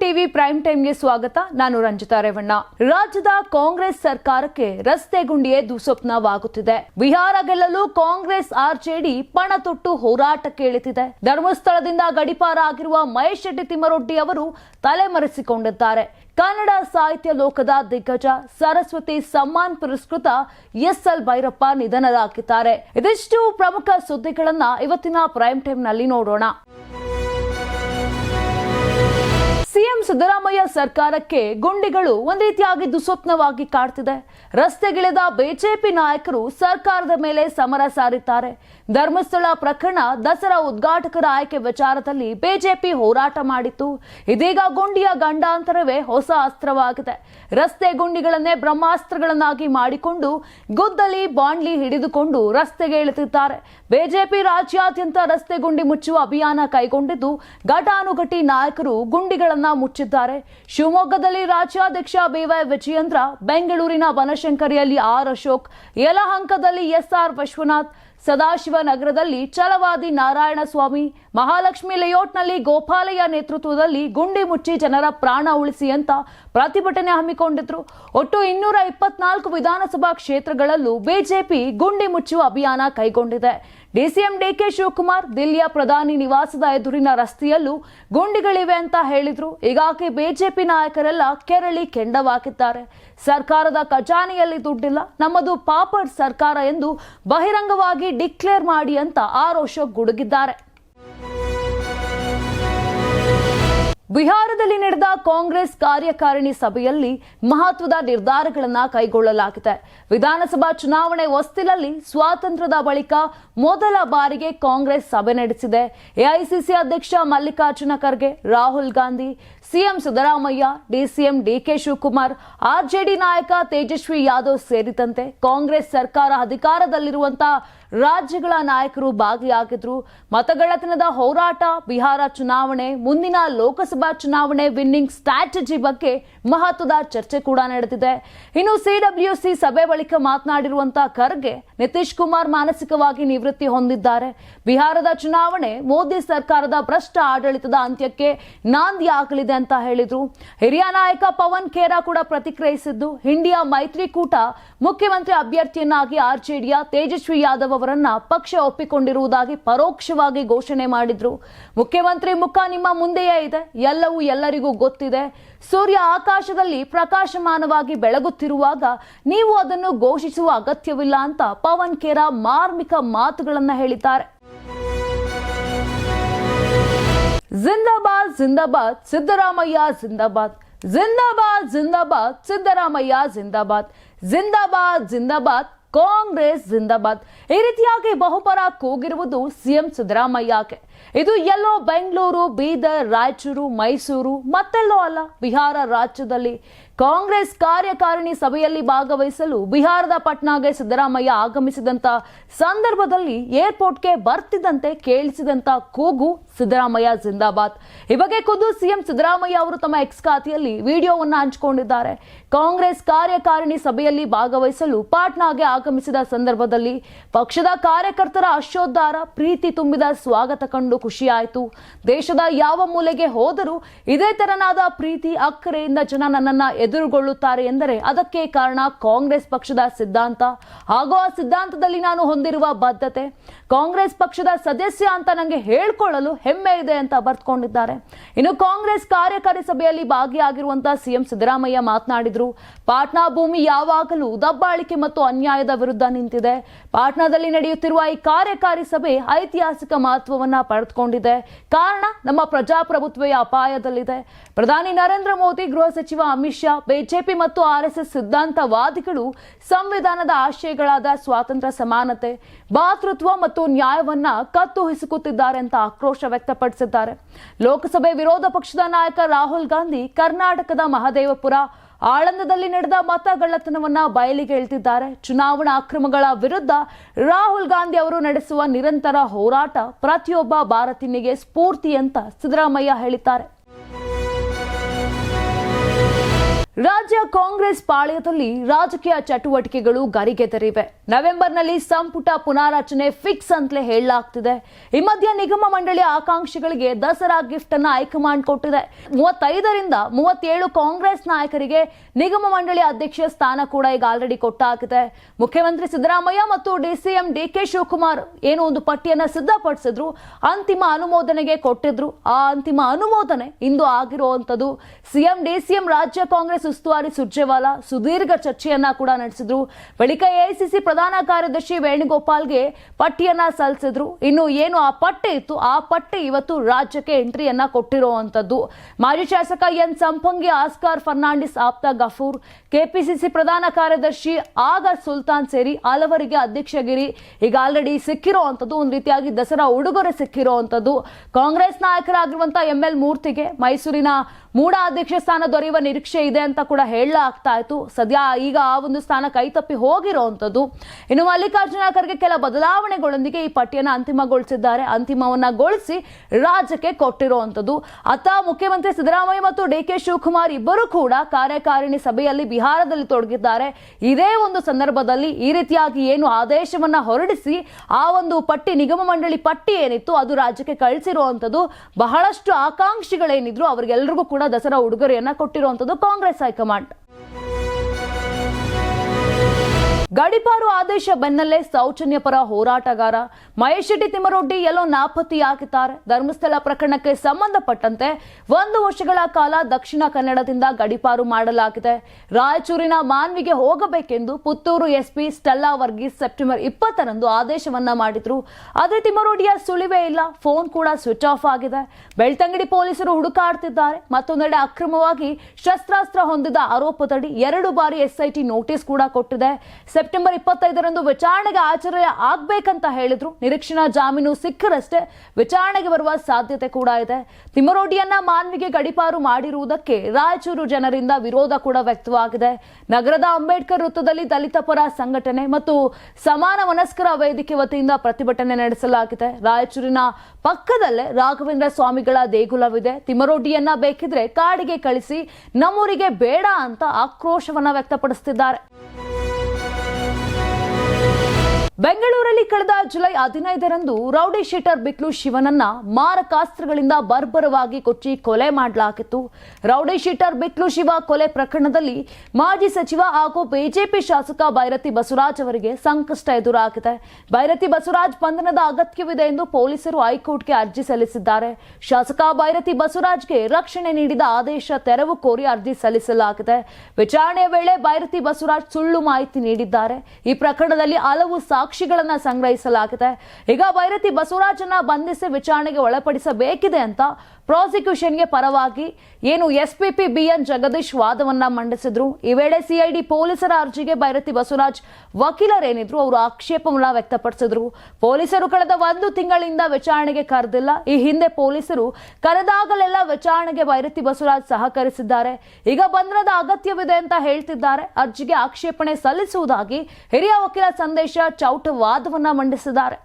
TV prime ಟೈಮ್ಗೆ ಸ್ವಾಗತ. ನಾನು ರಂಜಿತಾ ರೇವಣ್ಣ. ರಾಜ್ಯದ ಕಾಂಗ್ರೆಸ್ ಸರ್ಕಾರಕ್ಕೆ ರಸ್ತೆ ಗುಂಡಿಯೇ ದುಸ್ವಪ್ನವಾಗುತ್ತಿದೆ. ಬಿಹಾರ ಗೆಲ್ಲಲು ಕಾಂಗ್ರೆಸ್ ಆರ್ಜೆಡಿ ಪಣ ತೊಟ್ಟು ಹೋರಾಟಕ್ಕೆ ಇಳಿತಿದೆ. ಧರ್ಮಸ್ಥಳದಿಂದ ಗಡಿಪಾರ ಆಗಿರುವ ಮಹೇಶ್ ಶೆಟ್ಟಿ ತಿಮ್ಮರೊಡ್ಡಿ ಅವರು ತಲೆಮರೆಸಿಕೊಂಡಿದ್ದಾರೆ. ಕನ್ನಡ ಸಾಹಿತ್ಯ ಲೋಕದ ದಿಗ್ಗಜ ಸರಸ್ವತಿ ಸಮ್ಮಾನ್ ಪುರಸ್ಕೃತ ಎಸ್ ಎಲ್ ಭೈರಪ್ಪ ನಿಧನರಾಗಿದ್ದಾರೆ. ಇದಿಷ್ಟು ಪ್ರಮುಖ ಸುದ್ದಿಗಳನ್ನ ಇವತ್ತಿನ ಪ್ರೈಮ್ ಟೈಮ್ನಲ್ಲಿ ನೋಡೋಣ. ಸಿಎಂ ಸಿದ್ದರಾಮಯ್ಯ ಸರ್ಕಾರಕ್ಕೆ ಗುಂಡಿಗಳು ಒಂದ್ ರೀತಿಯಾಗಿ ದುಸ್ವಪ್ನವಾಗಿ ಕಾಡ್ತಿದೆ. ರಸ್ತೆಗಿಳಿದ ಬಿಜೆಪಿ ನಾಯಕರು ಸರ್ಕಾರದ ಮೇಲೆ ಸಮರ ಸಾರಿದ್ದಾರೆ. ಧರ್ಮಸ್ಥಳ ಪ್ರಕರಣ ದಸರಾ ಉದ್ಘಾಟಕರ ಆಯ್ಕೆ ವಿಚಾರದಲ್ಲಿ ಬಿಜೆಪಿ ಹೋರಾಟ ಮಾಡಿತ್ತು. ಇದೀಗ ಗುಂಡಿಯ ಗಂಡಾಂತರವೇ ಹೊಸ ಅಸ್ತ್ರವಾಗಿದೆ. ರಸ್ತೆ ಗುಂಡಿಗಳನ್ನೇ ಬ್ರಹ್ಮಾಸ್ತ್ರಗಳನ್ನಾಗಿ ಮಾಡಿಕೊಂಡು ಗುದ್ದಲಿ ಬಾಂಡ್ಲಿ ಹಿಡಿದುಕೊಂಡು ರಸ್ತೆಗೆ ಇಳಿತಿದ್ದಾರೆ ಬಿಜೆಪಿ ರಾಜ್ಯಾದ್ಯಂತ ರಸ್ತೆ ಗುಂಡಿ ಮುಚ್ಚುವ ಅಭಿಯಾನ ಕೈಗೊಂಡಿದ್ದು ಘಟಾನುಘಟಿ ನಾಯಕರು ಗುಂಡಿಗಳನ್ನ ಮುಚ್ಚಿದ್ದಾರೆ. ಶಿವಮೊಗ್ಗದಲ್ಲಿ ರಾಜ್ಯಾಧ್ಯಕ್ಷ ಬಿವೈ ವಿಜಯೇಂದ್ರ, ಬೆಂಗಳೂರಿನ ಬನಶಂಕರಿಯಲ್ಲಿ ಆರ್ ಅಶೋಕ್, ಯಲಹಂಕದಲ್ಲಿ ಎಸ್ಆರ್ ವಿಶ್ವನಾಥ್, ಸದಾಶಿವನಗರದಲ್ಲಿ ಛಲವಾದಿ ನಾರಾಯಣಸ್ವಾಮಿ, ಮಹಾಲಕ್ಷ್ಮಿ ಲೇಔಟ್ನಲ್ಲಿ ಗೋಪಾಲಯ್ಯ ನೇತೃತ್ವದಲ್ಲಿ ಗುಂಡಿ ಮುಚ್ಚಿ ಜನರ ಪ್ರಾಣ ಉಳಿಸಿ ಅಂತ ಪ್ರತಿಭಟನೆ ಹಮ್ಮಿಕೊಂಡಿದ್ರು. ಒಟ್ಟು ಇನ್ನೂರ ಇಪ್ಪತ್ನಾಲ್ಕು ವಿಧಾನಸಭಾ ಕ್ಷೇತ್ರಗಳಲ್ಲೂ ಬಿಜೆಪಿ ಗುಂಡಿ ಮುಚ್ಚುವ ಅಭಿಯಾನ ಕೈಗೊಂಡಿದೆ. ಡಿಸಿಎಂ ಡಿಕೆ ಶಿವಕುಮಾರ್, ದಿಲ್ಲಿಯ ಪ್ರಧಾನಿ ನಿವಾಸದ ಎದುರಿನ ರಸ್ತೆಯಲ್ಲೂ ಗುಂಡಿಗಳಿವೆ ಅಂತ ಹೇಳಿದ್ರು. ಈಗಾಗಲೇ ಬಿಜೆಪಿ ನಾಯಕರೆಲ್ಲ ಕೆರಳಿ ಕೆಂಡವಾಗಿದ್ದಾರೆ. ಸರ್ಕಾರದ ಖಜಾನೆಯಲ್ಲಿ ದುಡ್ಡಿಲ್ಲ. ನಮ್ಮದು ಪಾಪರ್ ಸರ್ಕಾರ ಎಂದು ಬಹಿರಂಗವಾಗಿ ಡಿಕ್ಲೇರ್ ಮಾಡಿ ಅಂತ ಆರೋಷ ಗುಡುಗಿದ್ದಾರೆ. ಬಿಹಾರದಲ್ಲಿ ನಡೆದ ಕಾಂಗ್ರೆಸ್ ಕಾರ್ಯಕಾರಿಣಿ ಸಭೆಯಲ್ಲಿ ಮಹತ್ವದ ನಿರ್ಧಾರಗಳನ್ನು ಕೈಗೊಳ್ಳಲಾಗಿದೆ. ವಿಧಾನಸಭಾ ಚುನಾವಣೆ ಹೊಸ್ತಿಲಲ್ಲಿ ಸ್ವಾತಂತ್ರ್ಯದ ಬಳಿಕ ಮೊದಲ ಬಾರಿಗೆ ಕಾಂಗ್ರೆಸ್ ಸಭೆ ನಡೆಸಿದೆ. ಎಐಸಿಸಿ ಅಧ್ಯಕ್ಷ Mallikarjun Kharge, Rahul Gandhi, CM Siddaramaiah, DCM DK Shivakumar RJD ನಾಯಕ ತೇಜಸ್ವಿ ಯಾದವ್ ಸೇರಿದಂತೆ ಕಾಂಗ್ರೆಸ್ ಸರ್ಕಾರ ಅಧಿಕಾರದಲ್ಲಿರುವಂತಹ ರಾಜ್ಯಗಳ ನಾಯಕರು ಭಾಗಿಯಾಗಿದ್ರು. ಮತಗಳತನದ ಹೋರಾಟ, ಬಿಹಾರ ಚುನಾವಣೆ, ಮುಂದಿನ ಲೋಕಸಭಾ ಚುನಾವಣೆ ವಿನ್ನಿಂಗ್ ಸ್ಟ್ರಾಟಜಿ ಬಗ್ಗೆ ಮಹತ್ವದ ಚರ್ಚೆ ಕೂಡ ನಡೆದಿದೆ. ಇನ್ನು ಸಿಡಬ್ಲ್ಯೂಸಿ ಸಭೆ ಬಳಿಕ ಮಾತನಾಡಿರುವಂತಹ ಖರ್ಗೆ, ನಿತೀಶ್ ಕುಮಾರ್ ಮಾನಸಿಕವಾಗಿ ನಿವೃತ್ತಿ ಹೊಂದಿದ್ದಾರೆ. ಬಿಹಾರದ ಚುನಾವಣೆ ಮೋದಿ ಸರ್ಕಾರದ ಭ್ರಷ್ಟ ಆಡಳಿತದ ಅಂತ್ಯಕ್ಕೆ ನಾಂದಿ ಆಗಲಿದೆ ಅಂತ ಹೇಳಿದ್ರು. ಹಿರಿಯ ನಾಯಕ ಪವನ್ ಖೇರಾ ಕೂಡ ಪ್ರತಿಕ್ರಿಯಿಸಿದ್ದು, ಇಂಡಿಯಾ ಮೈತ್ರಿಕೂಟ ಮುಖ್ಯಮಂತ್ರಿ ಅಭ್ಯರ್ಥಿಯನ್ನಾಗಿ ಆರ್ಜೆಡಿಯ ತೇಜಸ್ವಿ ಯಾದವ್ ಅವರನ್ನ ಪಕ್ಷ ಒಪ್ಪಿಕೊಂಡಿರುವುದಾಗಿ ಪರೋಕ್ಷವಾಗಿ ಘೋಷಣೆ ಮಾಡಿದ್ರು. ಮುಖ್ಯಮಂತ್ರಿ ಮುಖ ನಿಮ್ಮ ಮುಂದೆಯೇ ಇದೆ. ಎಲ್ಲವೂ ಎಲ್ಲರಿಗೂ ಗೊತ್ತಿದೆ. ಸೂರ್ಯ ಆಕಾಶದಲ್ಲಿ ಪ್ರಕಾಶಮಾನವಾಗಿ ಬೆಳಗುತ್ತಿರುವಾಗ ನೀವು ಅದನ್ನು ಘೋಷಿಸುವ ಅಗತ್ಯವಿಲ್ಲ ಅಂತ ಪವನ್ ಖೇರಾ ಮಾರ್ಮಿಕ ಮಾತುಗಳನ್ನ ಹೇಳಿದ್ದಾರೆ. ಜಿಂದಾಬಾದ್ ಜಿಂದಾಬಾದ್, ಸಿದ್ದರಾಮಯ್ಯ, ಜಿಂದಾಬಾದ್. ಜಿಂದಾಬಾದ್ ಜಿಂದಾಬಾದ್, ಸಿದ್ದರಾಮಯ್ಯ, ಜಿಂದಾಬಾದ್. ಜಿಂದಾಬಾದ್ ಜಿಂದಾಬಾದ್. ಕಾಂಗ್ರೆಸ್ ಜಿಂದಾಬಾದ್. ಈ ರೀತಿಯಾಗಿ ಬಹುಪರ ಕೂಗಿರುವುದು ಸಿಎಂ ಸಿದ್ದರಾಮಯ್ಯಗೆ ಇದು ಎಲ್ಲೋ ಬೆಂಗಳೂರು, ಬೀದರ್, ರಾಯಚೂರು, ಮೈಸೂರು ಮತ್ತೆಲ್ಲೋ ಅಲ್ಲ, ಬಿಹಾರ ರಾಜ್ಯದಲ್ಲಿ ಕಾಂಗ್ರೆಸ್ ಕಾರ್ಯಕಾರಿಣಿ ಸಭೆಯಲ್ಲಿ ಭಾಗವಹಿಸಲು ಬಿಹಾರದ ಪಟ್ನಾಗೆ ಸಿದ್ದರಾಮಯ್ಯ ಆಗಮಿಸಿದಂತ ಸಂದರ್ಭದಲ್ಲಿ ಏರ್ಪೋರ್ಟ್ಗೆ ಬರ್ತಿದ್ದಂತೆ ಕೇಳಿಸಿದಂತ ಕೂಗು ಸಿದ್ದರಾಮಯ್ಯ ಜಿಂದಾಬಾದ್. ಈ ಬಗ್ಗೆ ಖುದ್ದು ಸಿಎಂ ಸಿದ್ದರಾಮಯ್ಯ ಅವರು ತಮ್ಮ ಎಕ್ಸ್ ಖಾತೆಯಲ್ಲಿ ವಿಡಿಯೋವನ್ನು ಹಂಚಿಕೊಂಡಿದ್ದಾರೆ. ಕಾಂಗ್ರೆಸ್ ಕಾರ್ಯಕಾರಿಣಿ ಸಭೆಯಲ್ಲಿ ಭಾಗವಹಿಸಲು ಪಾಟ್ನಾಗೆ ಆಗಮಿಸಿದ ಸಂದರ್ಭದಲ್ಲಿ ಪಕ್ಷದ ಕಾರ್ಯಕರ್ತರ ಅಶೋದ್ಧಾರ ಪ್ರೀತಿ ತುಂಬಿದ ಸ್ವಾಗತ ಕಂಡು ಖುಷಿಯಾಯಿತು. ದೇಶದ ಯಾವ ಮೂಲೆಗೆ ಹೋದರೂ ಇದೇ ತೆರನಾದ ಪ್ರೀತಿ, ಅಕ್ಕರೆಯಿಂದ ಜನ ನನ್ನನ್ನ ಎದುರುಗೊಳ್ಳುತ್ತಾರೆ ಎಂದರೆ ಅದಕ್ಕೆ ಕಾರಣ ಕಾಂಗ್ರೆಸ್ ಪಕ್ಷದ ಸಿದ್ಧಾಂತ. ಹಾಗೂ ಆ ಸಿದ್ಧಾಂತದಲ್ಲಿ ನಾನು ಹೊಂದಿರುವ ಬದ್ಧತೆ. ಕಾಂಗ್ರೆಸ್ ಪಕ್ಷದ ಸದಸ್ಯ ಅಂತ ನನಗೆ ಹೇಳ್ಕೊಳ್ಳಲು ಹೆಮ್ಮೆ ಇದೆ ಅಂತ ಬರ್ತ್ಕೊಂಡಿದ್ದಾರೆ. ಇನ್ನು ಕಾಂಗ್ರೆಸ್ ಕಾರ್ಯಕಾರಿ ಸಭೆಯಲ್ಲಿ ಭಾಗಿಯಾಗಿರುವಂತಹ ಸಿಎಂ ಸಿದ್ದರಾಮಯ್ಯ ಮಾತನಾಡಿದ್ರು. ಪಾಟ್ನಾ ಭೂಮಿ ಯಾವಾಗಲೂ ದಬ್ಬಾಳಿಕೆ ಮತ್ತು ಅನ್ಯಾಯದ ವಿರುದ್ಧ ನಿಂತಿದೆ. ಪಾಟ್ನಾದಲ್ಲಿ ನಡೆಯುತ್ತಿರುವ ಈ ಕಾರ್ಯಕಾರಿ ಸಭೆ ಐತಿಹಾಸಿಕ ಮಹತ್ವವನ್ನ ಪಡೆದುಕೊಂಡಿದೆ. ಕಾರಣ ನಮ್ಮ ಪ್ರಜಾಪ್ರಭುತ್ವವೇ ಅಪಾಯದಲ್ಲಿದೆ. ಪ್ರಧಾನಿ ನರೇಂದ್ರ ಮೋದಿ ಗೃಹ ಸಚಿವ ಅಮಿತ್ ಶಾ ಬಿಜೆಪಿ ಮತ್ತು ಆರ್ಎಸ್ಎಸ್ ಸಿದ್ಧಾಂತವಾದಿಗಳು ಸಂವಿಧಾನದ ಆಶಯಗಳಾದ ಸ್ವಾತಂತ್ರ್ಯ, ಸಮಾನತೆ, ಭಾತೃತ್ವ ಮತ್ತು ನ್ಯಾಯವನ್ನ ಕತ್ತು ಹಿಸುಕುತ್ತಿದ್ದಾರೆ ಅಂತ ಆಕ್ರೋಶ ವ್ಯಕ್ತಪಡಿಸಿದ್ದಾರೆ. ಲೋಕಸಭೆ ವಿರೋಧ ಪಕ್ಷದ ನಾಯಕ ರಾಹುಲ್ ಗಾಂಧಿ ಕರ್ನಾಟಕದ ಮಹದೇವಪುರ ಆಳಂದದಲ್ಲಿ ನಡೆದ ಮತಗಳ್ಳತನವನ್ನ ಬಯಲಿಗೆ ಇಳಿದಿದ್ದಾರೆ. ಚುನಾವಣಾ ಅಕ್ರಮಗಳ ವಿರುದ್ಧ ರಾಹುಲ್ ಗಾಂಧಿ ಅವರು ನಡೆಸುವ ನಿರಂತರ ಹೋರಾಟ ಪ್ರತಿಯೊಬ್ಬ ಭಾರತೀಯನಿಗೆ ಸ್ಫೂರ್ತಿ ಅಂತ ಸಿದ್ದರಾಮಯ್ಯ ಹೇಳಿದ್ದಾರೆ. ರಾಜ್ಯ ಕಾಂಗ್ರೆಸ್ ಪಾಳ್ಯದಲ್ಲಿ ರಾಜಕೀಯ ಚಟುವಟಿಕೆಗಳು ಗರಿಗೆದರಿವೆ ನವೆಂಬರ್ನಲ್ಲಿ ಸಂಪುಟ ಪುನಾರಚನೆ ಫಿಕ್ಸ್ ಅಂತಲೇ ಹೇಳಲಾಗ್ತಿದೆ. ಈ ಮಧ್ಯ ನಿಗಮ ಮಂಡಳಿ ಆಕಾಂಕ್ಷಿಗಳಿಗೆ ದಸರಾ ಗಿಫ್ಟ್ ಅನ್ನ ಹೈಕಮಾಂಡ್ ಕೊಟ್ಟಿದೆ. ಮೂವತ್ತೈದರಿಂದ ಮೂವತ್ತೇಳು ಕಾಂಗ್ರೆಸ್ ನಾಯಕರಿಗೆ ನಿಗಮ ಮಂಡಳಿ ಅಧ್ಯಕ್ಷ ಸ್ಥಾನ ಕೂಡ ಈಗ ಆಲ್ರೆಡಿ ಕೊಟ್ಟಾಗಿದೆ. ಮುಖ್ಯಮಂತ್ರಿ ಸಿದ್ದರಾಮಯ್ಯ ಮತ್ತು ಡಿಸಿಎಂ ಡಿ ಕೆ ಶಿವಕುಮಾರ್ ಏನೋ ಒಂದು ಪಟ್ಟಿಯನ್ನ ಸಿದ್ಧಪಡಿಸಿದ್ರು. ಅಂತಿಮ ಅನುಮೋದನೆಗೆ ಕೊಟ್ಟಿದ್ರು. ಆ ಅಂತಿಮ ಅನುಮೋದನೆ ಇಂದು ಆಗಿರುವಂತದ್ದು. ಸಿಎಂ, ಡಿಸಿಎಂ ರಾಜ್ಯ ಕಾಂಗ್ರೆಸ್ ಉಸ್ತುವಾರಿ ಸುರ್ಜೇವಾಲಾ ಸುದೀರ್ಘ ಚರ್ಚೆಯನ್ನ ಕೂಡ ನಡೆಸಿದ್ರು. ಬಳಿಕ ಎಐಸಿಸಿ ಪ್ರಧಾನ ಕಾರ್ಯದರ್ಶಿ ವೇಣುಗೋಪಾಲ್ಗೆ ಪಟ್ಟಿಯನ್ನ ಸಲ್ಲಿಸಿದ್ರು. ಇನ್ನು ಏನು ಆ ಪಟ್ಟಿ ಇತ್ತು, ಆ ಪಟ್ಟಿ ಇವತ್ತು ರಾಜ್ಯಕ್ಕೆ ಎಂಟ್ರಿಯನ್ನ ಕೊಟ್ಟಿರುವಂತದ್ದು ಮಾಜಿ ಶಾಸಕ ಎನ್ ಸಂಪಂಗಿ, ಆಸ್ಕಾರ್ ಫರ್ನಾಂಡಿಸ್, ಆಪ್ತ ಗಫೂರ್ ಕೆಪಿಸಿಸಿ ಪ್ರಧಾನ ಕಾರ್ಯದರ್ಶಿ ಆಗ ಸುಲ್ತಾನ್ ಸೇರಿ ಹಲವರಿಗೆ ಅಧ್ಯಕ್ಷಗಿರಿ. ಈಗ ಆಲ್ರೆಡಿ ಸಿಕ್ಕಿರುವಂತದ್ದು ಒಂದು ರೀತಿಯಾಗಿ ದಸರಾ ಉಡುಗೊರೆ ಸಿಕ್ಕಿರುವಂತದ್ದು ಕಾಂಗ್ರೆಸ್ ನಾಯಕರಾಗಿರುವಂಥ ಎಂ ಎಲ್ ಮೂರ್ತಿಗೆ ಮೈಸೂರಿನ ಮೂಡ ಅಧ್ಯಕ್ಷ ಸ್ಥಾನ ದೊರೆಯುವ ನಿರೀಕ್ಷೆ ಇದೆ ಅಂತ ಕೂಡ ಹೇಳಲಾಗ್ತಾ ಇತ್ತು. ಸದ್ಯ ಈಗ ಆ ಒಂದು ಸ್ಥಾನ ಕೈತಪ್ಪಿ ಹೋಗಿರುವಂತದ್ದು ಇನ್ನು ಮಲ್ಲಿಕಾರ್ಜುನ ಖರ್ಗೆ ಕೆಲ ಬದಲಾವಣೆಗಳೊಂದಿಗೆ ಈ ಪಟ್ಟಿಯನ್ನು ಅಂತಿಮಗೊಳಿಸಿದ್ದಾರೆ. ಅಂತಿಮವನ್ನಗೊಳಿಸಿ ರಾಜ್ಯಕ್ಕೆ ಕೊಟ್ಟಿರುವಂಥದ್ದು ಅತ್ತ ಮುಖ್ಯಮಂತ್ರಿ ಸಿದ್ದರಾಮಯ್ಯ ಮತ್ತು ಡಿ ಕೆ ಶಿವಕುಮಾರ್ ಇಬ್ಬರು ಕೂಡ ಕಾರ್ಯಕಾರಿಣಿ ಸಭೆಯಲ್ಲಿ ಬಿಹಾರದಲ್ಲಿ ತೊಡಗಿದ್ದಾರೆ. ಇದೇ ಒಂದು ಸಂದರ್ಭದಲ್ಲಿ ಈ ರೀತಿಯಾಗಿ ಏನು ಆದೇಶವನ್ನ ಹೊರಡಿಸಿ ಆ ಒಂದು ಪಟ್ಟಿ, ನಿಗಮ ಮಂಡಳಿ ಪಟ್ಟಿ ಏನಿತ್ತು ಅದು ರಾಜ್ಯಕ್ಕೆ ಕಳಿಸಿರುವಂತದ್ದು ಬಹಳಷ್ಟು ಆಕಾಂಕ್ಷಿಗಳೇನಿದ್ರು ಅವರಿಗೆಲ್ಲರಿಗೂ ಕೂಡ ದಸರಾ ಉಡುಗೊರೆಯನ್ನ ಕೊಟ್ಟಿರುವಂತದ್ದು ಕಾಂಗ್ರೆಸ್ ಹೈಕಮಾಂಡ್. ಗಡಿಪಾರು ಆದೇಶ ಬೆನ್ನಲ್ಲೇ ಸೌಜನ್ಯ ಪರ ಹೋರಾಟಗಾರ ಮಹೇಶ್ ಶೆಟ್ಟಿ ತಿಮ್ಮರೊಡ್ಡಿ ಎಲ್ಲೋ ನಾಪತ್ತೆಯಾಗಿದ್ದಾರೆ. ಧರ್ಮಸ್ಥಳ ಪ್ರಕರಣಕ್ಕೆ ಸಂಬಂಧಪಟ್ಟಂತೆ ಒಂದು ವರ್ಷಗಳ ಕಾಲ ದಕ್ಷಿಣ ಕನ್ನಡದಿಂದ ಗಡಿಪಾರು ಮಾಡಲಾಗಿದೆ. ರಾಯಚೂರಿನ ಮಾನ್ವಿಗೆ ಹೋಗಬೇಕೆಂದು Puttur SP Stella Varghese September ಇಪ್ಪತ್ತರಂದು ಆದೇಶವನ್ನ ಮಾಡಿದ್ರು. ಆದ್ರೆ ತಿಮ್ಮರೊಡ್ಡಿಯ ಸುಳಿವೇ ಇಲ್ಲ. ಫೋನ್ ಕೂಡ ಸ್ವಿಚ್ ಆಫ್ ಆಗಿದೆ. ಬೆಳ್ತಂಗಡಿ ಪೊಲೀಸರು ಹುಡುಕಾಡ್ತಿದ್ದಾರೆ. ಮತ್ತೊಂದೆಡೆ ಅಕ್ರಮವಾಗಿ ಶಸ್ತ್ರಾಸ್ತ್ರ ಹೊಂದಿದ ಆರೋಪದಡಿ ಎರಡು ಬಾರಿ ಎಸ್ಐಟಿ ನೋಟಿಸ್ ಕೂಡ ಕೊಟ್ಟಿದೆ. ಸೆಪ್ಟೆಂಬರ್ ಇಪ್ಪತ್ತೈದರಂದು ವಿಚಾರಣೆಗೆ ಹಾಜರೇ ಆಗ್ಬೇಕಂತ ಹೇಳಿದ್ರು. ನಿರೀಕ್ಷಣಾ ಜಾಮೀನು ಸಿಕ್ಕರಷ್ಟೇ ವಿಚಾರಣೆಗೆ ಬರುವ ಸಾಧ್ಯತೆ ಕೂಡ ಇದೆ. ತಿಮ್ಮರೋಡಿಯನ್ನ ಮಾನ್ವಿಗೆ ಗಡಿಪಾರು ಮಾಡಿರುವುದಕ್ಕೆ ರಾಯಚೂರು ಜನರಿಂದ ವಿರೋಧ ಕೂಡ ವ್ಯಕ್ತವಾಗಿದೆ. ನಗರದ ಅಂಬೇಡ್ಕರ್ ವೃತ್ತದಲ್ಲಿ ದಲಿತ ಪರ ಸಂಘಟನೆ ಮತ್ತು ಸಮಾನ ಮನಸ್ಕರ ವೇದಿಕೆ ವತಿಯಿಂದ ಪ್ರತಿಭಟನೆ ನಡೆಸಲಾಗಿದೆ. ರಾಯಚೂರಿನ ಪಕ್ಕದಲ್ಲೇ ರಾಘವೇಂದ್ರ ಸ್ವಾಮಿಗಳ ದೇಗುಲವಿದೆ. ತಿಮ್ಮರೋಡಿಯನ್ನ ಬೇಕಿದ್ರೆ ಕಾಡಿಗೆ ಕಳಿಸಿ, ನಮ್ಮೂರಿಗೆ ಬೇಡ ಅಂತ ಆಕ್ರೋಶವನ್ನ ವ್ಯಕ್ತಪಡಿಸುತ್ತಿದ್ದಾರೆ ಬೆಂಗಳೂರಲ್ಲಿ ಕಳೆದ ಜುಲೈ ಹದಿನೈದರಂದು ರೌಡಿ ಶೀಟರ್ ಬಿಕ್ಲು ಶಿವನನ್ನ ಮಾರಕಾಸ್ತ್ರಗಳಿಂದ ಬರ್ಬರವಾಗಿ ಕೊಚ್ಚಿ ಕೊಲೆ ಮಾಡಲಾಗಿತ್ತು. ರೌಡಿ ಶೀಟರ್ ಬಿಕ್ಲು ಶಿವ ಕೊಲೆ ಪ್ರಕರಣದಲ್ಲಿ ಮಾಜಿ ಸಚಿವ ಹಾಗೂ ಬಿಜೆಪಿ ಶಾಸಕ ಭೈರತಿ ಬಸವರಾಜ್ ಅವರಿಗೆ ಸಂಕಷ್ಟ ಎದುರಾಗಿದೆ. ಭೈರತಿ ಬಸವರಾಜ್ ಬಂಧನದ ಅಗತ್ಯವಿದೆ ಎಂದು ಪೊಲೀಸರು ಹೈಕೋರ್ಟ್ಗೆ ಅರ್ಜಿ ಸಲ್ಲಿಸಿದ್ದಾರೆ. ಶಾಸಕ ಬೈರತಿ ಬಸವರಾಜ್ಗೆ ರಕ್ಷಣೆ ನೀಡಿದ ಆದೇಶ ತೆರವು ಕೋರಿ ಅರ್ಜಿ ಸಲ್ಲಿಸಲಾಗಿದೆ. ವಿಚಾರಣೆ ವೇಳೆ ಭೈರತಿ ಬಸವರಾಜ್ ಸುಳ್ಳು ಮಾಹಿತಿ ನೀಡಿದ್ದಾರೆ. ಈ ಪ್ರಕರಣದಲ್ಲಿ ಹಲವು ಸಾಕ್ಷಿಗಳನ್ನ ಸಂಗ್ರಹಿಸಲಾಗಿದೆ. ಈಗ ಬೈರತಿ ಬಸವರಾಜನ್ನ ಬಂಧಿಸಿ ವಿಚಾರಣೆಗೆ ಒಳಪಡಿಸಬೇಕಿದೆ ಅಂತ ಪ್ರಾಸಿಕ್ಯೂಷನ್ಗೆ ಪರವಾಗಿ ಏನು ಎಸ್ಪಿಪಿ ಬಿಎನ್ ಜಗದೀಶ್ ವಾದವನ್ನ ಮಂಡಿಸಿದ್ರು. ಈ ವೇಳೆ ಸಿಐಡಿ ಪೊಲೀಸರ ಅರ್ಜಿಗೆ ಬೈರತಿ ಬಸವರಾಜ್ ವಕೀಲರೇನಿದ್ರು ಅವರು ಆಕ್ಷೇಪವನ್ನ ವ್ಯಕ್ತಪಡಿಸಿದ್ರು. ಪೊಲೀಸರು ಕಳೆದ ಒಂದು ತಿಂಗಳಿಂದ ವಿಚಾರಣೆಗೆ ಕರೆದಿಲ್ಲ. ಈ ಹಿಂದೆ ಪೊಲೀಸರು ಕರೆದಾಗಲೆಲ್ಲ ವಿಚಾರಣೆಗೆ ಬೈರತಿ ಬಸವರಾಜ್ ಸಹಕರಿಸಿದ್ದಾರೆ. ಈಗ ಬಂಧನದ ಅಗತ್ಯವಿದೆ ಅಂತ ಹೇಳ್ತಿದ್ದಾರೆ. ಅರ್ಜಿಗೆ ಆಕ್ಷೇಪಣೆ ಸಲ್ಲಿಸುವುದಾಗಿ ಹಿರಿಯ ವಕೀಲ ಸಂದೇಶ ಚೌಟ ವಾದವನ್ನ ಮಂಡಿಸಿದ್ದಾರೆ.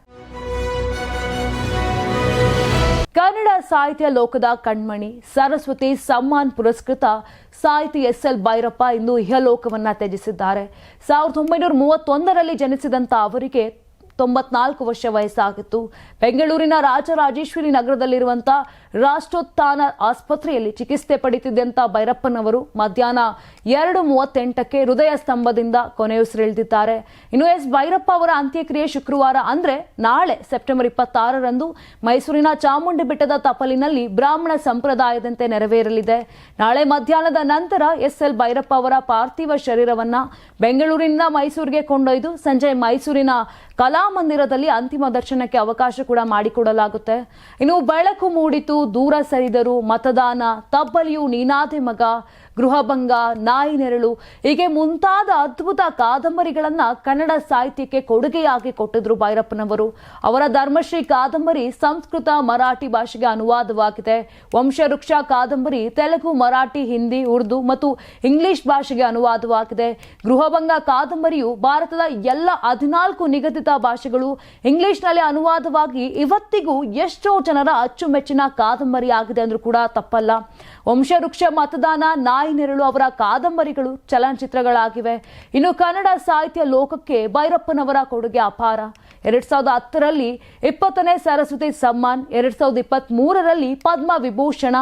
ಕನ್ನಡ ಸಾಹಿತ್ಯ ಲೋಕದ ಕಣ್ಮಣಿ ಸರಸ್ವತಿ ಸಮ್ಮಾನ್ ಪುರಸ್ಕೃತ ಸಾಹಿತಿ ಎಸ್ ಎಲ್ ಭೈರಪ್ಪ ಇಂದು ಇಹಲೋಕವನ್ನ ತ್ಯಜಿಸಿದ್ದಾರೆ. ಸಾವಿರದ ಒಂಬೈನೂರ ಮೂವತ್ತೊಂದರಲ್ಲಿ ಜನಿಸಿದಂತ ಅವರಿಗೆ ತೊಂಬತ್ನಾಲ್ಕು ವರ್ಷ ವಯಸ್ಸಾಗಿತ್ತು. ಬೆಂಗಳೂರಿನ ರಾಜರಾಜೇಶ್ವರಿ ನಗರದಲ್ಲಿರುವಂಥ ರಾಷ್ಟ್ರೋತ್ಥಾನ ಆಸ್ಪತ್ರೆಯಲ್ಲಿ ಚಿಕಿತ್ಸೆ ಪಡೆಯುತ್ತಿದ್ದಂಥ ಭೈರಪ್ಪನವರು ಮಧ್ಯಾಹ್ನ ಎರಡು ಮೂವತ್ತೆಂಟಕ್ಕೆ ಹೃದಯ ಸ್ತಂಭದಿಂದ ಕೊನೆಯುಸಿರೆಳೆದಿದ್ದಾರೆ. ಇನ್ನು ಎಸ್ ಭೈರಪ್ಪ ಅವರ ಅಂತ್ಯಕ್ರಿಯೆ ಶುಕ್ರವಾರ ಅಂದ್ರೆ ನಾಳೆ ಸೆಪ್ಟೆಂಬರ್ ಇಪ್ಪತ್ತಾರರಂದು ಮೈಸೂರಿನ ಚಾಮುಂಡಿ ಬೆಟ್ಟದ ತಪಲಿನಲ್ಲಿ ಬ್ರಾಹ್ಮಣ ಸಂಪ್ರದಾಯದಂತೆ ನೆರವೇರಲಿದೆ. ನಾಳೆ ಮಧ್ಯಾಹ್ನದ ನಂತರ ಎಸ್ ಎಲ್ ಭೈರಪ್ಪ ಅವರ ಪಾರ್ಥಿವ ಶರೀರವನ್ನು ಬೆಂಗಳೂರಿನಿಂದ ಮೈಸೂರಿಗೆ ಕೊಂಡೊಯ್ದು ಸಂಜೆ ಮೈಸೂರಿನ ಕಲಾಮಂದಿರದಲ್ಲಿ ಅಂತಿಮ ದರ್ಶನಕ್ಕೆ ಅವಕಾಶ ಕೂಡ ಮಾಡಿಕೊಡಲಾಗುತ್ತೆ. ಇನ್ನು ಬೆಳಕು ಮೂಡಿತು, ದೂರ ಸರಿದರು ಮತದಾನ, ತಬ್ಬಲಿಯು ನೀನಾದೆ ಮಗ. ಗೃಹಭಂಗ, ನಾಯಿ ನೆರಳು, ಹೀಗೆ ಮುಂತಾದ ಅದ್ಭುತ ಕಾದಂಬರಿಗಳನ್ನ ಕನ್ನಡ ಸಾಹಿತ್ಯಕ್ಕೆ ಕೊಡುಗೆಯಾಗಿ ಕೊಟ್ಟಿದ್ರು ಭೈರಪ್ಪನವರು ಅವರ ಧರ್ಮಶ್ರೀ ಕಾದಂಬರಿ ಸಂಸ್ಕೃತ ಮರಾಠಿ ಭಾಷೆಗೆ ಅನುವಾದವಾಗಿದೆ. ವಂಶವೃಕ್ಷ ಕಾದಂಬರಿ ತೆಲುಗು, ಮರಾಠಿ, ಹಿಂದಿ, ಉರ್ದು ಮತ್ತು ಇಂಗ್ಲಿಷ್ ಭಾಷೆಗೆ ಅನುವಾದವಾಗಿದೆ. ಗೃಹಭಂಗ ಕಾದಂಬರಿಯು ಭಾರತದ ಎಲ್ಲ ಹದಿನಾಲ್ಕು ನಿಗದಿತ ಭಾಷೆಗಳು ಇಂಗ್ಲಿಷ್ನಲ್ಲಿ ಅನುವಾದವಾಗಿ ಇವತ್ತಿಗೂ ಎಷ್ಟೋ ಜನರ ಅಚ್ಚುಮೆಚ್ಚಿನ ಕಾದಂಬರಿ ಆಗಿದೆ ಅಂದ್ರೂ ಕೂಡ ತಪ್ಪಲ್ಲ. ವಂಶವೃಕ್ಷ ಮತದಾನ, ನಾಯಿ ನೆರಳು ಅವರ ಕಾದಂಬರಿಗಳು ಚಲನಚಿತ್ರಗಳಾಗಿವೆ. ಇನ್ನು ಕನ್ನಡ ಸಾಹಿತ್ಯ ಲೋಕಕ್ಕೆ ಭೈರಪ್ಪನವರ ಕೊಡುಗೆ ಅಪಾರ. ಎರಡ್ ಸಾವಿರದ ಹತ್ತರಲ್ಲಿ ಇಪ್ಪತ್ತನೇ ಸರಸ್ವತಿ ಸಮ್ಮಾನ್, ಎರಡ್ ಸಾವಿರದ ಇಪ್ಪತ್ತ್ ಮೂರರಲ್ಲಿ ಪದ್ಮ ವಿಭೂಷಣ,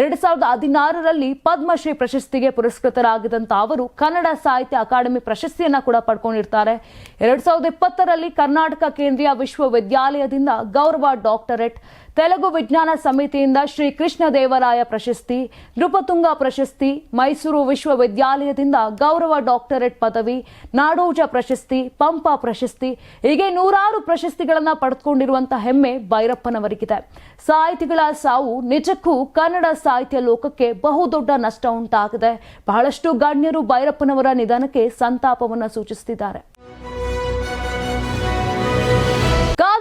ಎರಡ್ ಸಾವಿರದ ಹದಿನಾರರಲ್ಲಿ ಪದ್ಮಶ್ರೀ ಪ್ರಶಸ್ತಿಗೆ ಪುರಸ್ಕೃತರಾಗಿದ್ದಂಥ ಅವರು ಕನ್ನಡ ಸಾಹಿತ್ಯ ಅಕಾಡೆಮಿ ಪ್ರಶಸ್ತಿಯನ್ನ ಕೂಡ ಪಡ್ಕೊಂಡಿರ್ತಾರೆ. ಎರಡ್ ಸಾವಿರದ ಇಪ್ಪತ್ತರಲ್ಲಿ ಕರ್ನಾಟಕ ಕೇಂದ್ರೀಯ ವಿಶ್ವವಿದ್ಯಾಲಯದಿಂದ ಗೌರವ ಡಾಕ್ಟರೇಟ್ ತೆಲುಗು ವಿಜ್ಞಾನ ಸಮಿತಿಯಿಂದ ಶ್ರೀ ಕೃಷ್ಣದೇವರಾಯ ಪ್ರಶಸ್ತಿ ನೃಪತುಂಗ ಪ್ರಶಸ್ತಿ, ಮೈಸೂರು ವಿಶ್ವವಿದ್ಯಾಲಯದಿಂದ ಗೌರವ ಡಾಕ್ಟರೇಟ್ ಪದವಿ, ನಾಡೋಜ ಪ್ರಶಸ್ತಿ, ಪಂಪ ಪ್ರಶಸ್ತಿ, ಹೀಗೆ ನೂರಾರು ಪ್ರಶಸ್ತಿಗಳನ್ನು ಪಡೆದುಕೊಂಡಿರುವಂತಹ ಹೆಮ್ಮೆ ಭೈರಪ್ಪನವರಿಗಿದೆ ಸಾಹಿತಿಗಳ ಸಾವು ನಿಜಕ್ಕೂ ಕನ್ನಡ ಸಾಹಿತ್ಯ ಲೋಕಕ್ಕೆ ಬಹುದೊಡ್ಡ ನಷ್ಟ ಉಂಟಾಗಿದೆ. ಬಹಳಷ್ಟು ಗಣ್ಯರು ಭೈರಪ್ಪನವರ ನಿಧನಕ್ಕೆ ಸಂತಾಪವನ್ನು ಸೂಚಿಸುತ್ತಿದ್ದಾರೆ.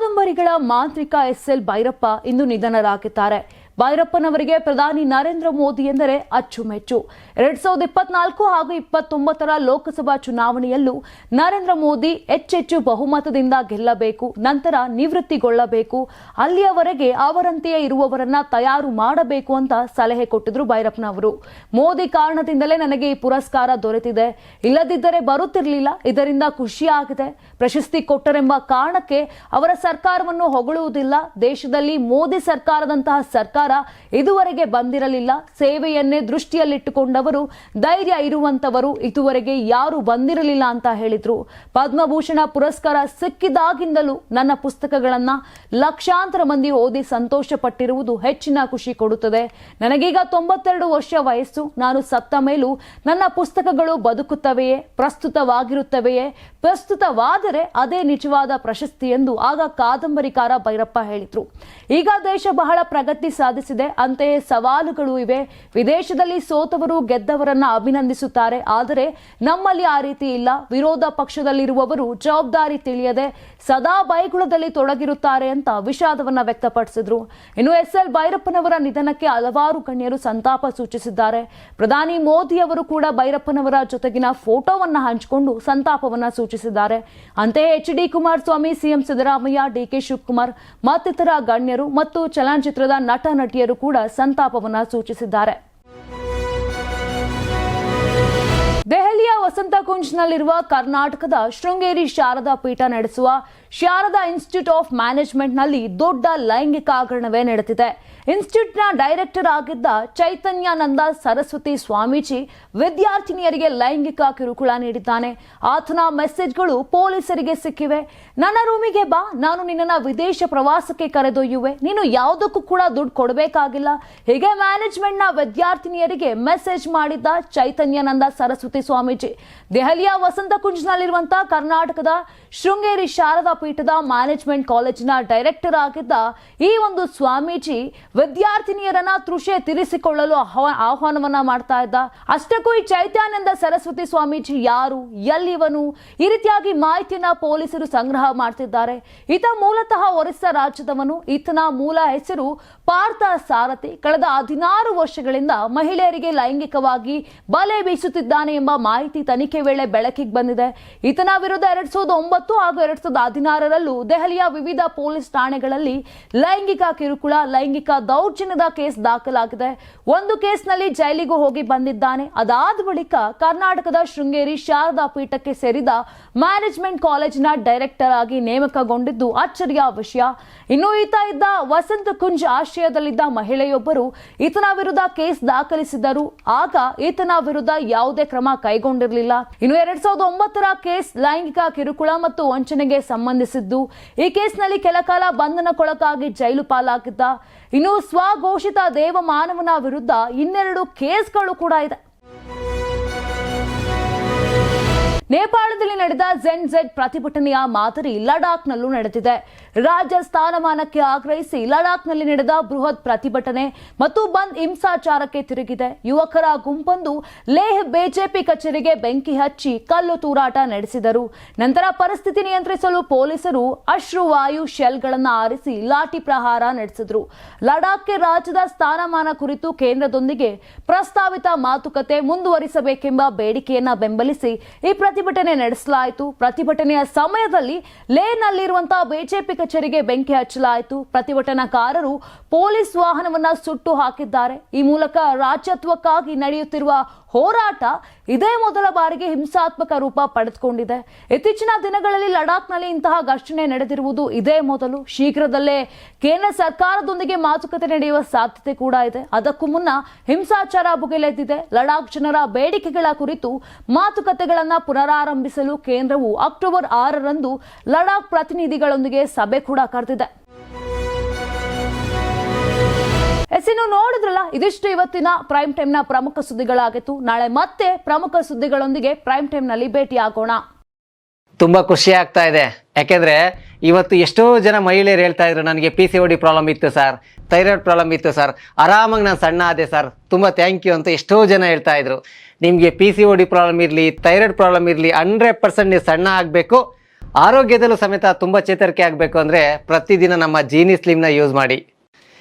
ಕಾದಂಬರಿಗಳ ಮಾಂತ್ರಿಕ ಎಸ್ ಎಲ್ ಭೈರಪ್ಪ ಇಂದು ನಿಧನರಾಗಿದ್ದಾರೆ. ಭೈರಪ್ಪನವರಿಗೆ ಪ್ರಧಾನಿ ನರೇಂದ್ರ ಮೋದಿ ಎಂದರೆ ಅಚ್ಚುಮೆಚ್ಚು. ಎರಡ್ ಸಾವಿರದ ಇಪ್ಪತ್ನಾಲ್ಕು ಹಾಗೂ ಇಪ್ಪತ್ತೊಂಬತ್ತರ ಲೋಕಸಭಾ ಚುನಾವಣೆಯಲ್ಲೂ ನರೇಂದ್ರ ಮೋದಿ ಹೆಚ್ಚೆಚ್ಚು ಬಹುಮತದಿಂದ ಗೆಲ್ಲಬೇಕು, ನಂತರ ನಿವೃತ್ತಿಗೊಳ್ಳಬೇಕು, ಅಲ್ಲಿಯವರೆಗೆ ಅವರಂತೆಯೇ ಇರುವವರನ್ನ ತಯಾರು ಮಾಡಬೇಕು ಅಂತ ಸಲಹೆ ಕೊಟ್ಟಿದ್ರು ಭೈರಪ್ಪನವರು ಮೋದಿ ಕಾರಣದಿಂದಲೇ ನನಗೆ ಈ ಪುರಸ್ಕಾರ ದೊರೆತಿದೆ. ಇಲ್ಲದಿದ್ದರೆ ಬರುತ್ತಿರಲಿಲ್ಲ, ಇದರಿಂದ ಖುಷಿಯಾಗಿದೆ. ಪ್ರಶಸ್ತಿ ಕೊಟ್ಟರೆಂಬ ಕಾರಣಕ್ಕೆ ಅವರ ಸರ್ಕಾರವನ್ನು ಹೊಗಳುವುದಿಲ್ಲ. ದೇಶದಲ್ಲಿ ಮೋದಿ ಸರ್ಕಾರದಂತಹ ಸರ್ಕಾರ ಇದುವರೆಗೆ ಬಂದಿರಲಿಲ್ಲ. ಸೇವೆಯನ್ನೇ ದೃಷ್ಟಿಯಲ್ಲಿಟ್ಟುಕೊಂಡವರು, ಧೈರ್ಯ ಇರುವಂತವರು ಇದುವರೆಗೆ ಯಾರು ಬಂದಿರಲಿಲ್ಲ ಅಂತ ಹೇಳಿದ್ರು. ಪದ್ಮಭೂಷಣ ಪುರಸ್ಕಾರ ಸಿಕ್ಕಿದಾಗಿಂದಲೂ ನನ್ನ ಪುಸ್ತಕಗಳನ್ನ ಲಕ್ಷಾಂತರ ಮಂದಿ ಓದಿ ಸಂತೋಷ ಪಟ್ಟಿರುವುದು ಹೆಚ್ಚಿನ ಖುಷಿ ಕೊಡುತ್ತದೆ. ನನಗೀಗ ತೊಂಬತ್ತೆರಡು ವರ್ಷ ವಯಸ್ಸು. ನಾನು ಸತ್ತ ಮೇಲೂ ನನ್ನ ಪುಸ್ತಕಗಳು ಬದುಕುತ್ತವೆಯೇ, ಪ್ರಸ್ತುತವಾಗಿರುತ್ತವೆಯೇ ಪ್ರಸ್ತುತವಾದರೆ ಅದೇ ನಿಜವಾದ ಪ್ರಶಸ್ತಿ ಎಂದು ಆಗ ಕಾದಂಬರಿಕಾರ ಭೈರಪ್ಪ ಹೇಳಿದ್ರು. ಈಗ ದೇಶ ಬಹಳ ಪ್ರಗತಿ ಸಾಧಿಸಿದೆ. ಅಂತೆಯೇ ಸವಾಲುಗಳು ಇವೆ. ವಿದೇಶದಲ್ಲಿ ಸೋತವರು ಗೆದ್ದವರನ್ನ ಅಭಿನಂದಿಸುತ್ತಾರೆ. ಆದರೆ ನಮ್ಮಲ್ಲಿ ಆ ರೀತಿ ಇಲ್ಲ. ವಿರೋಧ ಪಕ್ಷದಲ್ಲಿರುವವರು ಜವಾಬ್ದಾರಿ ತಿಳಿಯದೆ ಸದಾ ಬೈಗುಳದಲ್ಲಿ ತೊಡಗಿರುತ್ತಾರೆ ಅಂತ ವಿಷಾದವನ್ನ ವ್ಯಕ್ತಪಡಿಸಿದ್ರು. ಇನ್ನು ಎಸ್ ಎಲ್ ಭೈರಪ್ಪನವರ ನಿಧನಕ್ಕೆ ಹಲವಾರು ಗಣ್ಯರು ಸಂತಾಪ ಸೂಚಿಸಿದ್ದಾರೆ. ಪ್ರಧಾನಿ ಮೋದಿ ಅವರು ಕೂಡ ಭೈರಪ್ಪನವರ ಜೊತೆಗಿನ ಫೋಟೋವನ್ನ ಹಂಚಿಕೊಂಡು ಸಂತಾಪವನ್ನ ಸೂಚಿಸಿದ್ದಾರೆ ಅಂತೆಯೇ H D Kumaraswamy, CM Siddaramaiah, DK Shivakumar, ಮತ್ತಿತರ ಗಣ್ಯರು ಮತ್ತು ಚಲನಚಿತ್ರದ ನಟ ನಟಿಯರು ಕೂಡ ಸಂತಾಪವನ್ನ ಸೂಚಿಸಿದ್ದಾರೆ. ದೆಹಲಿಯ ವಸಂತ ಕುಂಜ್ನಲ್ಲಿರುವ ಕರ್ನಾಟಕದ ಶೃಂಗೇರಿ ಶಾರದಾ ಪೀಠ ನಡೆಸುವ ಶಾರದಾ ಇನ್ಸ್ಟಿಟ್ಯೂಟ್ ಆಫ್ ಮ್ಯಾನೇಜ್ಮೆಂಟ್ನಲ್ಲಿ ದೊಡ್ಡ ಲೈಂಗಿಕ ಹಗರಣವೇ ನಡೆದಿದೆ. ಇನ್ಸ್ಟಿಟ್ಯೂಟ್ನ ಡೈರೆಕ್ಟರ್ ಆಗಿದ್ದ ಚೈತನ್ಯಾನಂದ ಸರಸ್ವತಿ ಸ್ವಾಮೀಜಿ ವಿದ್ಯಾರ್ಥಿನಿಯರಿಗೆ ಲೈಂಗಿಕ ಕಿರುಕುಳ ನೀಡಿದ್ದಾನೆ. ಆತನ ಮೆಸೇಜ್ಗಳು ಪೊಲೀಸರಿಗೆ ಸಿಕ್ಕಿವೆ. ನನ್ನ ರೂಮಿಗೆ ಬಾ, ನಾನು ನಿನ್ನನ್ನು ವಿದೇಶ ಪ್ರವಾಸಕ್ಕೆ ಕರೆದೊಯ್ಯುವೆ. ನೀನು ಯಾವುದಕ್ಕೂ ಕೂಡ ದುಡ್ಡು ಕೊಡಬೇಕಾಗಿಲ್ಲ. ಹೀಗೆ ಮ್ಯಾನೇಜ್ಮೆಂಟ್ನ ವಿದ್ಯಾರ್ಥಿನಿಯರಿಗೆ ಮೆಸೇಜ್ ಮಾಡಿದ್ದ ಚೈತನ್ಯಾನಂದ ಸರಸ್ವತಿ ಸ್ವಾಮೀಜಿ. ದೆಹಲಿಯ ವಸಂತ ಕುಂಜ್ನಲ್ಲಿರುವಂತಹ ಕರ್ನಾಟಕದ ಶೃಂಗೇರಿ ಶಾರದಾ ಪೀಠದ ಮ್ಯಾನೇಜ್ಮೆಂಟ್ ಕಾಲೇಜಿನ ಡೈರೆಕ್ಟರ್ ಆಗಿದ್ದ ಈ ಒಂದು ಸ್ವಾಮೀಜಿ ವಿದ್ಯಾರ್ಥಿನಿಯರನ್ನ ತೃಷೆ ತೀರಿಸಿಕೊಳ್ಳಲು ಆಹ್ವಾನವನ್ನ ಮಾಡ್ತಾ ಇದ್ದ. ಅಷ್ಟಕ್ಕೂ ಈ ಚೈತ್ಯಾನಂದ ಸರಸ್ವತಿ ಸ್ವಾಮೀಜಿ ಯಾರು? ಎಲ್ಲಿವನು? ಈ ರೀತಿಯಾಗಿ ಮಾಹಿತಿಯನ್ನ ಪೊಲೀಸರು ಸಂಗ್ರಹ ಮಾಡ್ತಿದ್ದಾರೆ. ಈತ ಮೂಲತಃ ಒರಿಸ್ಸಾ ರಾಜ್ಯದವನು. ಈತನ ಮೂಲ ಹೆಸರು ಪಾರ್ಥ ಸಾರಥಿ. ಕಳೆದ ಹದಿನಾರು ವರ್ಷಗಳಿಂದ ಮಹಿಳೆಯರಿಗೆ ಲೈಂಗಿಕವಾಗಿ ಬಲೆ ಬೀಸುತ್ತಿದ್ದಾನೆ ಎಂಬ ಮಾಹಿತಿ ತನಿಖೆ ವೇಳೆ ಬೆಳಕಿಗೆ ಬಂದಿದೆ. ಈತನ ವಿರುದ್ಧ ಎರಡ್ ಸಾವಿರದ ಒಂಬತ್ತು ಹಾಗೂ ಎರಡ್ ಸಾವಿರದ ಹದಿನಾರರಲ್ಲೂ ದೆಹಲಿಯ ವಿವಿಧ ಪೊಲೀಸ್ ಠಾಣೆಗಳಲ್ಲಿ ಲೈಂಗಿಕ ಕಿರುಕುಳ, ಲೈಂಗಿಕ ದೌರ್ಜನ್ಯದ ಕೇಸ್ ದಾಖಲಾಗಿದೆ. ಒಂದು ಕೇಸ್ನಲ್ಲಿ ಜೈಲಿಗೂ ಹೋಗಿ ಬಂದಿದ್ದಾನೆ. ಅದಾದ ಬಳಿಕ ಕರ್ನಾಟಕದ ಶೃಂಗೇರಿ ಶಾರದಾ ಪೀಠಕ್ಕೆ ಸೇರಿದ ಮ್ಯಾನೇಜ್ಮೆಂಟ್ ಕಾಲೇಜಿನ ಡೈರೆಕ್ಟರ್ ಆಗಿ ನೇಮಕಗೊಂಡಿದ್ದು ಅಚ್ಚರಿಯ ವಿಷಯ. ಇನ್ನು ಈತ ಇದ್ದ ವಸಂತ ಕುಂಜ್ ಆಶ್ರಯದಲ್ಲಿದ್ದ ಮಹಿಳೆಯೊಬ್ಬರು ಈತನ ವಿರುದ್ಧ ಕೇಸ್ ದಾಖಲಿಸಿದರು. ಆಗ ಈತನ ವಿರುದ್ಧ ಯಾವುದೇ ಕ್ರಮ ಕೈಗೊಂಡಿರಲಿಲ್ಲ. ಇನ್ನು ಎರಡ್ ಸಾವಿರದ ಒಂಬತ್ತರ ಕೇಸ್ ಲೈಂಗಿಕ ಕಿರುಕುಳ ಮತ್ತು ವಂಚನೆಗೆ ಸಂಬಂಧಿಸಿದ್ದು, ಈ ಕೇಸ್ನಲ್ಲಿ ಕೆಲಕಾಲ ಬಂಧನಕ್ಕೊಳಗಾಗಿ ಜೈಲು ಪಾಲಾಗಿದ್ದ, ಇನ್ನು ಸ್ವಘೋಷಿತ ದೇವ ಮಾನವನ ವಿರುದ್ಧ ಇನ್ನೆರಡು ಕೇಸ್ಗಳು ಕೂಡ ಇದೆ. ನೇಪಾಳದಲ್ಲಿ ನಡೆದ ಜೆನ್ ಜೆಡ್ ಪ್ರತಿಭಟನೆಯ ಮಾದರಿ ಲಡಾಖ್ನಲ್ಲೂ ನಡೆದಿದೆ. ರಾಜ್ಯ ಸ್ಥಾನಮಾನಕ್ಕೆ ಆಗ್ರಹಿಸಿ ಲಡಾಖ್ನಲ್ಲಿ ನಡೆದ ಬೃಹತ್ ಪ್ರತಿಭಟನೆ ಮತ್ತು ಬಂದ್ ಹಿಂಸಾಚಾರಕ್ಕೆ ತಿರುಗಿದೆ. ಯುವಕರ ಗುಂಪೊಂದು ಲೇಹ್ ಬಿಜೆಪಿ ಕಚೇರಿಗೆ ಬೆಂಕಿ ಹಚ್ಚಿ ಕಲ್ಲು ತೂರಾಟ ನಡೆಸಿದರು. ನಂತರ ಪರಿಸ್ಥಿತಿ ನಿಯಂತ್ರಿಸಲು ಪೊಲೀಸರು ಅಶ್ರುವಾಯು ಶೆಲ್ಗಳನ್ನು ಆರಿಸಿ ಲಾಠಿ ಪ್ರಹಾರ ನಡೆಸಿದರು. ಲಡಾಖ್ಗೆ ರಾಜ್ಯದ ಸ್ಥಾನಮಾನ ಕುರಿತು ಕೇಂದ್ರದೊಂದಿಗೆ ಪ್ರಸ್ತಾವಿತ ಮಾತುಕತೆ ಮುಂದುವರಿಸಬೇಕೆಂಬ ಬೇಡಿಕೆಯನ್ನ ಬೆಂಬಲಿಸಿ ಈ ಪ್ರತಿಭಟನೆ ನಡೆಸಲಾಯಿತು. ಪ್ರತಿಭಟನೆಯ ಸಮಯದಲ್ಲಿ ಲೇನಲ್ಲಿರುವಂತಹ ಬಿಜೆಪಿ ಕಚೇರಿಗೆ ಬೆಂಕಿ ಹಚ್ಚಲಾಯಿತು. ಪ್ರತಿಭಟನಾಕಾರರು ಪೊಲೀಸ್ ವಾಹನವನ್ನ ಸುಟ್ಟು ಹಾಕಿದ್ದಾರೆ. ಈ ಮೂಲಕ ರಾಜ್ಯತ್ವಕ್ಕಾಗಿ ನಡೆಯುತ್ತಿರುವ ಹೋರಾಟ ಇದೇ ಮೊದಲ ಬಾರಿಗೆ ಹಿಂಸಾತ್ಮಕ ರೂಪ ಪಡೆದುಕೊಂಡಿದೆ. ಇತ್ತೀಚಿನ ದಿನಗಳಲ್ಲಿ ಲಡಾಖ್ನಲ್ಲಿ ಇಂತಹ ಘರ್ಷಣೆ ನಡೆದಿರುವುದು ಇದೇ ಮೊದಲು. ಶೀಘ್ರದಲ್ಲೇ ಕೇಂದ್ರ ಸರ್ಕಾರದೊಂದಿಗೆ ಮಾತುಕತೆ ನಡೆಯುವ ಸಾಧ್ಯತೆ ಕೂಡ ಇದೆ. ಅದಕ್ಕೂ ಮುನ್ನ ಹಿಂಸಾಚಾರ ಭುಗಿಲೆದ್ದಿದೆ. ಲಡಾಖ್ ಜನರ ಬೇಡಿಕೆಗಳ ಕುರಿತು ಮಾತುಕತೆಗಳನ್ನು ಪುನರಾರಂಭಿಸಲು ಕೇಂದ್ರವು ಅಕ್ಟೋಬರ್ ಆರರಂದು ಲಡಾಖ್ ಪ್ರತಿನಿಧಿಗಳೊಂದಿಗೆ ಸಭೆ ಕೂಡ ಕರೆದಿದೆ. ಎಸ್ ಇನ್ನು ನೋಡಿದ್ರಲ್ಲ, ಇದಿಷ್ಟು ಇವತ್ತಿನ ಪ್ರೈಮ್ ಟೈಮ್ನ ಪ್ರಮುಖ ಸುದ್ದಿಗಳಾಗಿತ್ತು. ನಾಳೆ ಮತ್ತೆ ಪ್ರಮುಖ ಸುದ್ದಿಗಳೊಂದಿಗೆ ಪ್ರೈಮ್ ಟೈಮ್ನಲ್ಲಿ ಭೇಟಿಯಾಗೋಣ. ತುಂಬಾ ಖುಷಿ ಆಗ್ತಾ ಇದೆ. ಯಾಕೆಂದ್ರೆ ಇವತ್ತು ಎಷ್ಟೋ ಜನ ಮಹಿಳೆಯರು ಹೇಳ್ತಾ ಇದ್ರು, ನನಗೆ P C O D problem ಇತ್ತು ಸರ್ ಥೈರಾಯ್ಡ್ ಪ್ರಾಬ್ಲಮ್ ಇತ್ತು ಸರ್ ಆರಾಮಾಗಿ ನಾನು ಸಣ್ಣ ಆದೆ ಸರ್ ತುಂಬ ಥ್ಯಾಂಕ್ ಯು ಅಂತ ಎಷ್ಟೋ ಜನ ಹೇಳ್ತಾ ಇದ್ರು. ನಿಮಗೆ P C O D problem ಇರಲಿ ಥೈರಾಯ್ಡ್ ಪ್ರಾಬ್ಲಮ್ ಇರಲಿ ಹಂಡ್ರೆಡ್ ಪರ್ಸೆಂಟ್ ನೀವು ಸಣ್ಣ ಆಗಬೇಕು. ಆರೋಗ್ಯದಲ್ಲೂ ಸಮೇತ ತುಂಬ ಚೇತರಿಕೆ ಆಗಬೇಕು ಅಂದರೆ ಪ್ರತಿದಿನ ನಮ್ಮ ಜೀನಿ ಸ್ಲಿಮ್ನ ಯೂಸ್ ಮಾಡಿ.